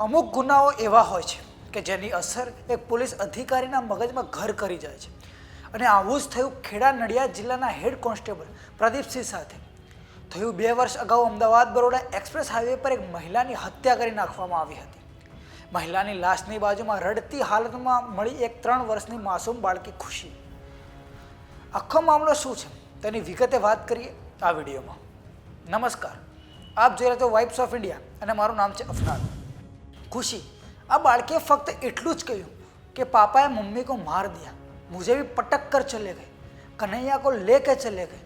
અમુક ગુનાઓ એવા હોય છે કે જેની અસર એક પોલીસ અધિકારીના મગજમાં ઘર કરી જાય છે. અને આવું જ થયું ખેડા નડિયાદ જિલ્લાના હેડ કોન્સ્ટેબલ પ્રદીપસિંહ સાથે. થયું બે વર્ષ અગાઉ અમદાવાદ બરોડા એક્સપ્રેસ હાઈવે પર એક મહિલાની હત્યા કરી નાખવામાં આવી હતી. મહિલાની લાશની બાજુમાં રડતી હાલતમાં મળી એક ત્રણ વર્ષની માસૂમ બાળકી ખુશી. આખો મામલો શું છે તેની વિગતે વાત કરીએ આ વિડીયોમાં. નમસ્કાર. આપ જોઈ રહ્યા છો વાઇબ્સ ઓફ ઇન્ડિયા અને મારું નામ છે અફનાન. ખુશી આ બાળકે ફક્ત એટલું જ કહ્યું કે પાપાએ મમ્મી को मार दिया मुझे भी पटक कर चले गए कन्हैया को लेके चले गए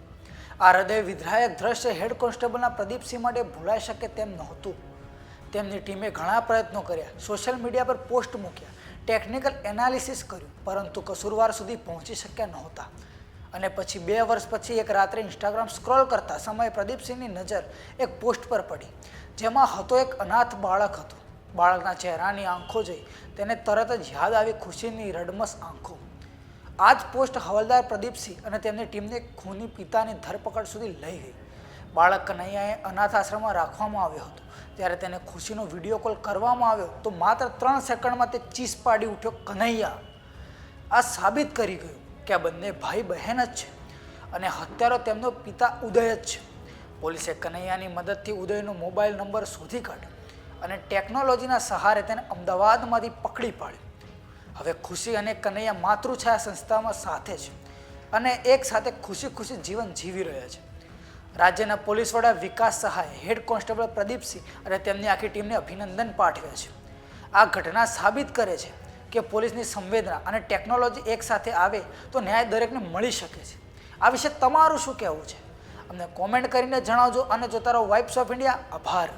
આ હૃદય વિધ્રાયક દ્રશ્ય હેડ કોન્સ્ટેબલના પ્રદીપસિંહ માટે ભૂલાઈ શકે તેમ નહોતું તેમની ટીમે ઘણા પ્રયત્નો કર્યા સોશિયલ મીડિયા પર પોસ્ટ મૂક્યા ટેકનિકલ એનાલિસિસ કર્યું પરંતુ કસૂરવાર સુધી પહોંચી શક્યા નહોતા અને પછી બે વર્ષ પછી એક રાત્રે ઇન્સ્ટાગ્રામ સ્ક્રોલ કરતા સમયે પ્રદીપસિંહની નજર એક પોસ્ટ પર પડી જેમાં હતો એક અનાથ બાળક હતું બાળકના ચહેરાની આંખો જોઈ તેને તરત જ યાદ આવી ખુશીની રડમસ આંખો. આ જ પોસ્ટ હવાલદાર પ્રદીપસિંહ અને તેમની ટીમને ખૂની પિતાની ધરપકડ સુધી લઈ ગઈ. બાળક કનૈયાએ અનાથ આશ્રમમાં રાખવામાં આવ્યો હતો. ત્યારે તેને ખુશીનો વીડિયો કોલ કરવામાં આવ્યો, તો માત્ર ત્રણ સેકન્ડમાં તે ચીસ પાડી ઉઠ્યો કનૈયા. આ સાબિત કરી ગયું કે આ બંને ભાઈ બહેન જ છે અને હત્યારો તેમનો પિતા ઉદય જ છે. પોલીસે કનૈયાની મદદથી ઉદયનો મોબાઈલ નંબર શોધી કાઢ્યો. અને ટેકનોલોજીના સહારે તેને અમદાવાદમાંથી પકડી પાડ્યું. હવે ખુશી અને કનૈયા માતૃછાયા સંસ્થામાં સાથે છે અને એક સાથે ખુશી ખુશી જીવન જીવી રહ્યા છે. રાજ્યના પોલીસ વડા વિકાસ સહાય, હેડ કોન્સ્ટેબલ પ્રદીપસિંહ અને તેમની આખી ટીમને અભિનંદન પાઠવ્યા છે. આ ઘટના સાબિત કરે છે કે પોલીસની સંવેદના અને ટેકનોલોજી એક સાથે આવે તો ન્યાય દરેકને મળી શકે છે. આ વિશે તમારું શું કહેવું છે? અમને કોમેન્ટ કરીને જણાવજો અને જોતા રહો વાઇબ્સ ઓફ ઇન્ડિયા આભાર.